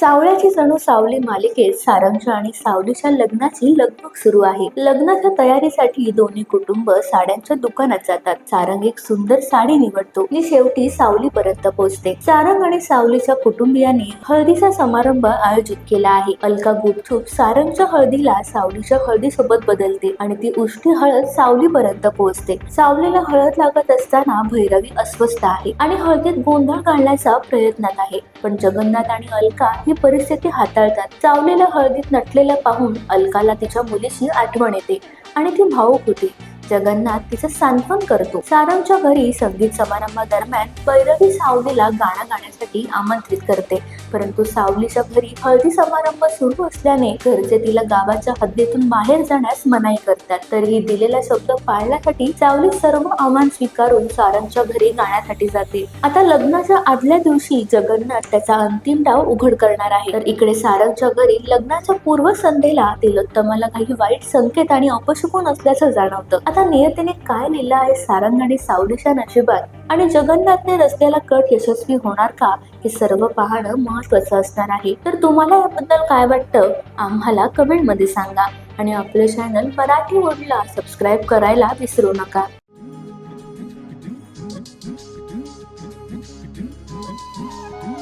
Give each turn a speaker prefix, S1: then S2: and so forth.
S1: सावळ्याची जणू सावली मालिकेत सारंग आणि सावलीच्या लग्नाची लगबग सुरू आहे. लग्नाच्या तयारीसाठी दोन्ही कुटुंब साड्यांच्या दुकानात जातात. सारंग एक सुंदर साडी निवडतो. जी शेवटी सावलीपर्यंत पोहोचते. सारंग आणि सावलीच्या कुटुंबियांनी हळदीचा समारंभ आयोजित केला आहे. अलका गुपचूप सारंगच्या हळदीला सावलीच्या हळदीसोबत बदलते आणि ती उष्टी हळद सावलीपर्यंत पोहोचते. सावलीला हळद लागत असताना भैरवी अस्वस्थ आहे आणि हळदीत गोंधळ घालण्याचा प्रयत्नात आहे. पण जगन्नाथ आणि अलका ही परिस्थिती हाताळतात. चावलेल्या हळदीत नटलेलं पाहून अलकाला तिच्या मुलीची आठवण येते आणि ती भावूक होती. जगन्नाथ तिचं सांत्वन करतो. सारंगच्या घरी संगीत समारंभादरम्यान भैरवी सावलीला गाणं गाण्यासाठी आमंत्रित करते. परंतु सावलीच्या घरी हळदी समारंभ सुरू असल्याने घरचे तिला गावाच्या हद्दीतून बाहेर जाण्यास मनाई करतात. तरीही दिलेला शब्द पाळण्यासाठी सावली सर्व आव्हान स्वीकारून सारंगच्या घरी गाण्यासाठी जाते. आता लग्नाच्या आदल्या दिवशी जगन्नाथ त्याचा अंतिम डाव उघड करणार आहे. तर इकडे सारंगच्या घरी लग्नाच्या पूर्वसंध्येला तिलोत्तमाला काही वाईट संकेत आणि अपशकुन असल्याचं जाणवतं. आता आता नियतीने काय लिहिलं आहे सारंग आणि सावलीच्या नशिबात? आणि जगन्नाथने रचलेला कट यशस्वी होणार का? हे सर्व पाहणं महत्वाचं असणार आहे. तर तुम्हाला याबद्दल काय वाटतं? आम्हाला कमेंटमध्ये सांगा. आणि आपलं चॅनल मराठी वर्डला सबस्क्राईब करायला विसरू नका. Thank you.